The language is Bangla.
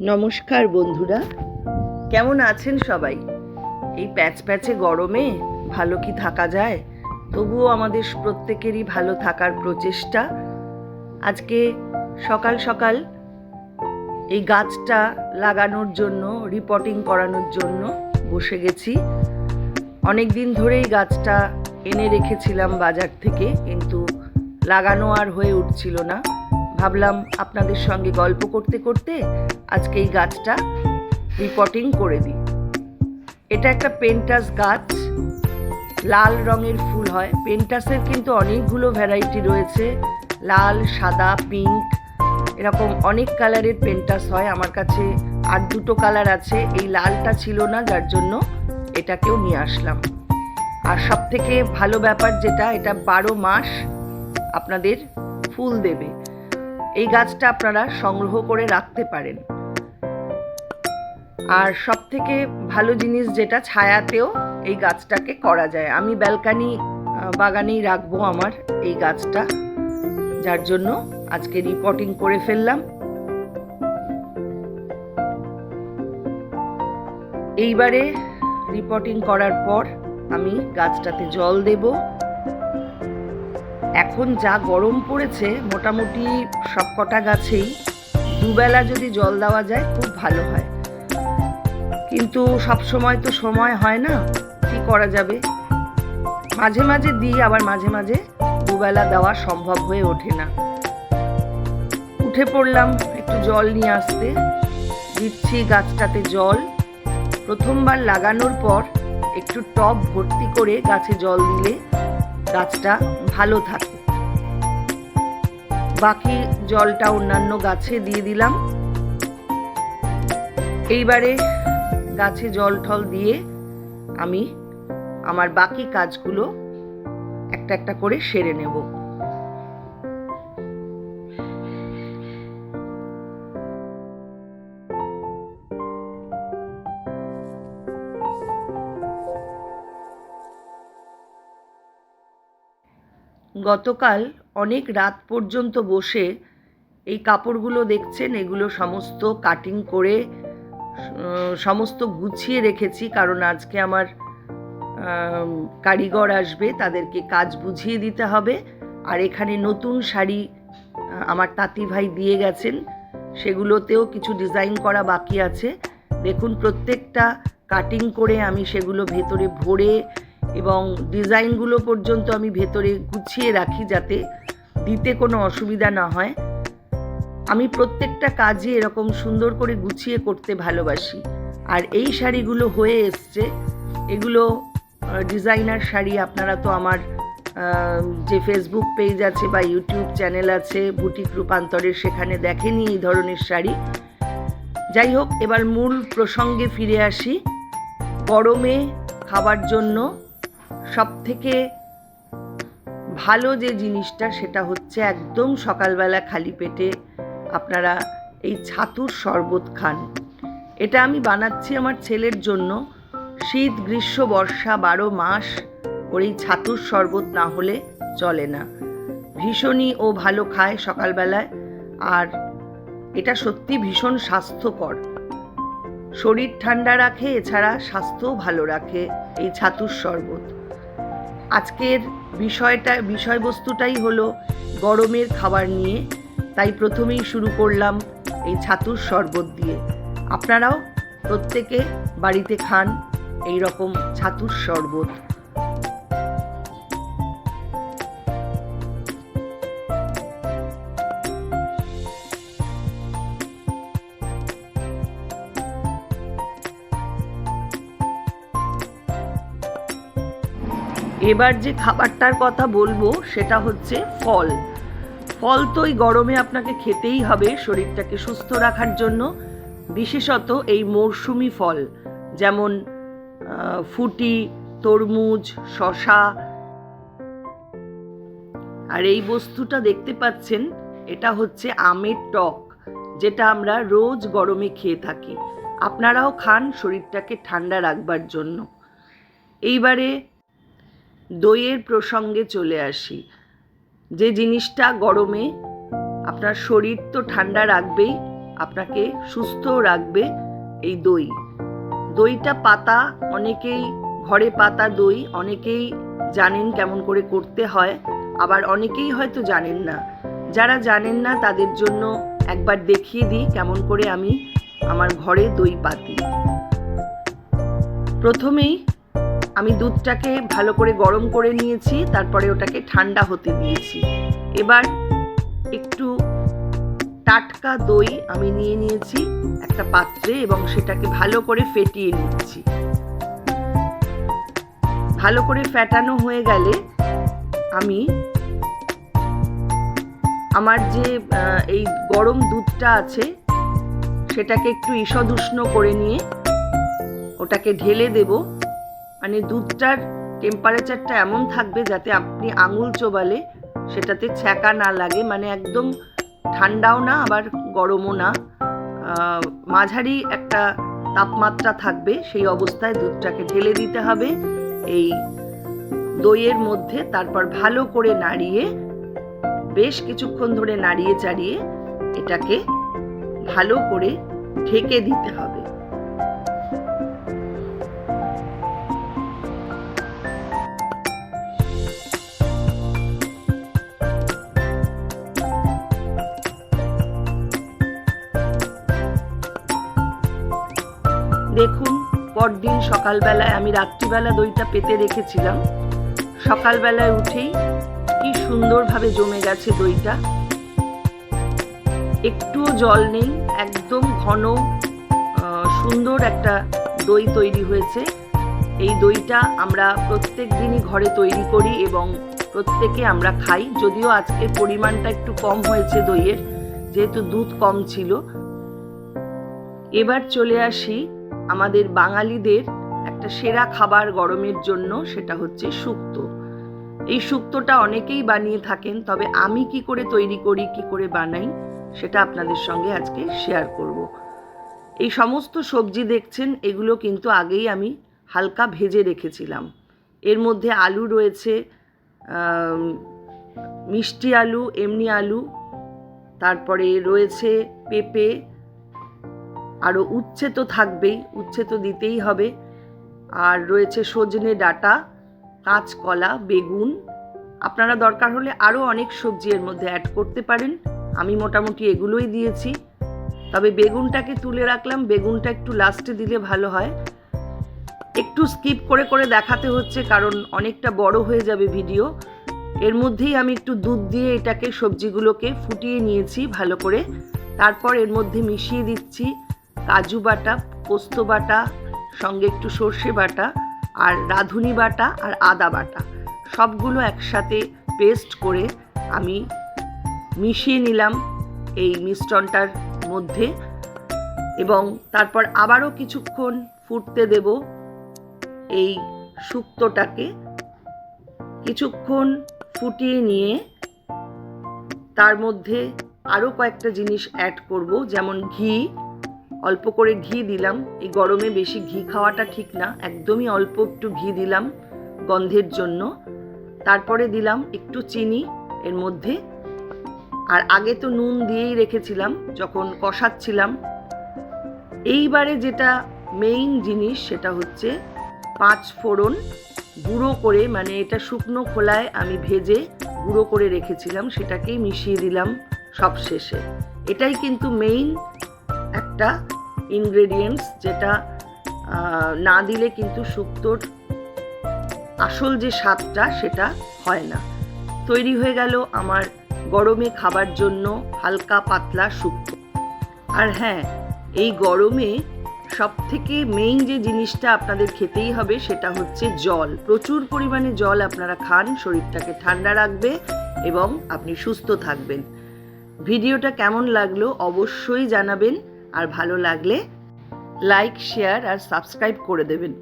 নমস্কার বন্ধুরা। কেমন আছেন সবাই? এই প্যাচ প্যাচে গরমে ভালো কি থাকা যায়? তবুও আমাদের প্রত্যেকেরই ভালো থাকার প্রচেষ্টা। আজকে সকাল সকাল এই গাছটা লাগানোর জন্য রিপোর্টিং করানোর জন্য বসে গেছি। অনেক দিন ধরেই গাছটা এনে রেখেছিলাম বাজার থেকে, কিন্তু লাগানো আর হয়ে উঠছিল না। ভাবলাম আপনাদের সঙ্গে গল্প করতে করতে আজকে এই গাছটা রিপোর্টিং করে দিই। এটা একটা পেন্টাস গাছ, লাল রঙের ফুল হয়। পেন্টাসের কিন্তু অনেকগুলো ভ্যারাইটি রয়েছে, লাল, সাদা পিঙ্ক এরকম অনেক কালারের পেন্টাস হয়। আমার কাছে আর দুটো কালার আছে। এই লালটা ছিল না, যার জন্য এটাকেও নিয়ে আসলাম। আর সব থেকে ভালো ব্যাপার যেটা, এটা বারো মাস আপনাদের ফুল দেবে। এই গাছটা আপনারা সংগ্রহ করে রাখতে পারেন। আর সব থেকে ভালো জিনিস যেটা ছায়াতেও এই গাছটাকে করা যায়। আমি ব্যালকানি বাগানেই রাখব আমার এই গাছটা, যার জন্য আজকে রিপোর্টিং করে ফেললাম। এইবারে রিপোর্টিং করার পর আমি গাছটাতে জল দেব। এখন যা গরম পড়েছে, মোটামুটি সবকটা গাছেই দুবেলা যদি জল দেওয়া যায়, খুব ভালো হয়। কিন্তু সব সময় তো সময় হয় না, কি করা যাবে? মাঝে মাঝে দিই, আবার মাঝে মাঝে দুবেলা দেওয়া সম্ভব হয়ে ওঠে না। উঠে পড়লাম একটু জল নিয়ে আসতে। দিচ্ছি গাছটাতে জল। প্রথমবার লাগানোর পর একটু টব ভর্তি করে গাছে জল দিলে গাছটা ভালো থাকে। বাকি জলটা অন্যান্য গাছে দিয়ে দিলাম। এইবারে গাছে জল ঠল দিয়ে আমি আমার বাকি কাজগুলো একটা একটা করে সেরে নেব। গতকাল অনেক রাত পর্যন্ত বসে এই কাপড়গুলো দেখছেন, এগুলো সমস্ত কাটিং করে সমস্ত গুছিয়ে রেখেছি কারণ আজকে আমার কারিগর আসবে, তাদেরকে কাজ বুঝিয়ে দিতে হবে। আর এখানে নতুন শাড়ি আমার তাঁতি ভাই দিয়ে গেছেন, সেগুলোতেও কিছু ডিজাইন করা বাকি আছে। দেখুন প্রত্যেকটা কাটিং করে আমি সেগুলো ভেতরে ভরে এবং ডিজাইনগুলো পর্যন্ত আমি ভেতরে গুছিয়ে রাখি যাতে দিতে কোনো অসুবিধা না হয়। আমি প্রত্যেকটা কাজই এরকম সুন্দর করে গুছিয়ে করতে ভালোবাসি। আর এই শাড়িগুলো হয়ে এসছে। এগুলো ডিজাইনার শাড়ি আপনারা তো আমার যে ফেসবুক পেজ আছে বা ইউটিউব চ্যানেল আছে বুটিক রূপান্তরের সেখানে দেখেনি এই ধরনের শাড়ি। যাই হোক, এবার মূল প্রসঙ্গে ফিরে আসি। গরমে খাবার জন্য সব থেকে ভালো যে জিনিসটা সেটা হচ্ছে একদম সকালবেলা খালি পেটে আপনারা এই ছাতুর শরবত খান। এটা আমি বানাচ্ছি আমার ছেলের জন্য। শীত, গ্রীষ্ম, বর্ষা বারো মাস ওর এই ছাতুর শরবত না হলে চলে না। ভীষণই ও ভালো খায় সকালবেলায় আর এটা সত্যি ভীষণ স্বাস্থ্যকর। শরীর ঠান্ডা রাখে, এছাড়া স্বাস্থ্যও ভালো রাখে এই ছাতুর শরবত। আজকের বিষয়টা, বিষয়বস্তুটাই হলো গরমের খাবার নিয়ে। তাই প্রথমেই শুরু করলাম এই ছাতুর শরবত দিয়ে। আপনারাও প্রত্যেকে বাড়িতে খান এই রকম ছাতুর শরবত। এবার যে খাবারটার কথা বলব, সেটা হচ্ছে ফল। ফল তো এই গরমে আপনাকে খেতেই হবে, শরীরটাকে সুস্থ রাখার জন্য। বিশেষত এই মরশুমি ফল, যেমন ফুটি, তরমুজ শশা আর এই বস্তুটা দেখতে পাচ্ছেন, এটা হচ্ছে আমের টক, যেটা আমরা রোজ গরমে খেয়ে থাকি। আপনারাও খান, শরীরটাকে ঠান্ডা রাখবার জন্য। এইবারে দইয়ের প্রসঙ্গে চলে আসি। যে জিনিসটা গরমে আপনার শরীর তো ঠান্ডা রাখবেই, আপনাকে সুস্থ রাখবে এই দই। দইটা পাতা, অনেকেই ঘরে পাতা দই, অনেকেই জানেন কেমন করে করতে হয়, আবার অনেকেই হয়তো জানেন না। যারা জানেন না, তাদের জন্য একবার দেখিয়ে দিই কেমন করে আমি আমার ঘরে দই পাতি। প্রথমেই আমি দুধটাকে ভালো করে গরম করে নিয়েছি, তারপরে ওটাকে ঠান্ডা হতে দিয়েছি। এবার একটু টাটকা দই আমি নিয়ে নিয়েছি, একটা পাত্রে, এবং সেটাকে ভালো করে ফেটিয়ে নিচ্ছি। ভালো করে ফেটানো হয়ে গেলে আমি আমার যে এই গরম দুধটা আছে, সেটাকে একটু ঈষদ উষ্ণ করে নিয়ে ওটাকে ঢেলে দেব। মানে দুধটার টেম্পারেচারটা এমন থাকবে যাতে আপনি আঙুল চোবালে সেটাতে ছ্যাঁকা না লাগে মানে একদম ঠান্ডাও না, আবার গরমও না। মাঝারি একটা তাপমাত্রা থাকবে, সেই অবস্থায় দুধটাকে ঢেলে দিতে হবে। এই দইয়ের মধ্যে তারপর ভালো করে নাড়িয়ে, বেশ কিছুক্ষণ ধরে নাড়িয়ে চাড়িয়ে এটাকে ভালো করে ঢেকে দিতে হবে। পরদিন সকালবেলায় আমি রাত্রিবেলা দইটা পেতে রেখেছিলাম সকালবেলায় উঠেই কি সুন্দরভাবে জমে গেছে দইটা। একটুও জল নেই, একদম ঘন সুন্দর একটা দই তৈরি হয়েছে। এই দইটা আমরা প্রত্যেক দিনই ঘরে তৈরি করি এবং প্রত্যেকে আমরা খাই। যদিও আজকের পরিমাণটা একটু কম হয়েছে দইয়ের, যেহেতু দুধ কম ছিল। এবার চলে আসি আমাদের বাঙালিদের একটা সেরা খাবার গরমের জন্য সেটা হচ্ছে শুক্তো। এই শুক্তোটা অনেকেই বানিয়ে থাকেন, তবে আমি কি করে তৈরি করি, কি করে বানাই, সেটা আপনাদের সঙ্গে আজকে শেয়ার করব। এই সমস্ত সবজি দেখছেন, এগুলো কিন্তু আগেই আমি হালকা ভেজে রেখেছিলাম। এর মধ্যে আলু রয়েছে মিষ্টি আলু, এমনি আলু, তারপরে রয়েছে পেঁপে আরও উচ্ছে তো থাকবেই, উচ্ছে তো দিতেই হবে। আর রয়েছে সজনে ডাঁটা, কাঁচকলা, বেগুন। আপনারা দরকার হলে আরও অনেক সবজি এর মধ্যে অ্যাড করতে পারেন। আমি মোটামুটি এগুলোই দিয়েছি। তবে বেগুনটাকে তুলে রাখলাম, বেগুনটা একটু লাস্টে দিলে ভালো হয়। একটু স্কিপ করে করে দেখাতে হচ্ছে, কারণ অনেকটা বড় হয়ে যাবে ভিডিও এর মধ্যেই আমি একটু দুধ দিয়ে এটাকে সবজিগুলোকে ফুটিয়ে নিয়েছি ভালো করে। তারপর এর মধ্যে মিশিয়ে দিচ্ছি। কাজু বাটা, পোস্ত বাটা, সঙ্গে একটু সর্ষে বাটা আর রাঁধুনি বাটা আর আদা বাটা। সবগুলো একসাথে পেস্ট করে আমি মিশিয়ে নিলাম এই মিশ্রণটার মধ্যে এবং তারপর আবারও কিছুক্ষণ ফুটতে দেব এই শুক্তোটাকে। কিছুক্ষণ ফুটিয়ে নিয়ে তার মধ্যে আরও কয়েকটা জিনিস অ্যাড করব, যেমন ঘি অল্প করে ঘি দিলাম। এই গরমে বেশি ঘি খাওয়াটা ঠিক না। একদমই অল্প একটু ঘি দিলাম গন্ধের জন্য। তারপরে দিলাম একটু চিনি এর মধ্যে। আর আগে তো নুন দিয়েই রেখেছিলাম, যখন কষাচ্ছিলাম। এইবারে যেটা মেইন জিনিস সেটা হচ্ছে পাঁচ ফোড়ন গুঁড়ো করে মানে এটা শুকনো খোলায় আমি ভেজে গুঁড়ো করে রেখেছিলাম, সেটাকেই মিশিয়ে দিলাম সব শেষে এটাই কিন্তু মেইন একটা ইনগ্রেডিয়েন্টস যেটা না দিলে কিন্তু শুক্তোর আসল যে স্বাদটা সেটা হয় না। তৈরি হয়ে গেল আমার গরমে খাবার জন্য হালকা পাতলা শুক্তো। আর হ্যাঁ এই গরমে সব থেকে মেইন যে জিনিসটা আপনাদের খেতেই হবে সেটা হচ্ছে জল। প্রচুর পরিমাণে জল আপনারা খান, শরীরটাকে ঠান্ডা রাখবে এবং আপনি সুস্থ থাকবেন। ভিডিওটা কেমন লাগল অবশ্যই জানাবেন। আর ভালো লাগলে লাইক শেয়ার আর সাবস্ক্রাইব করে দেবেন।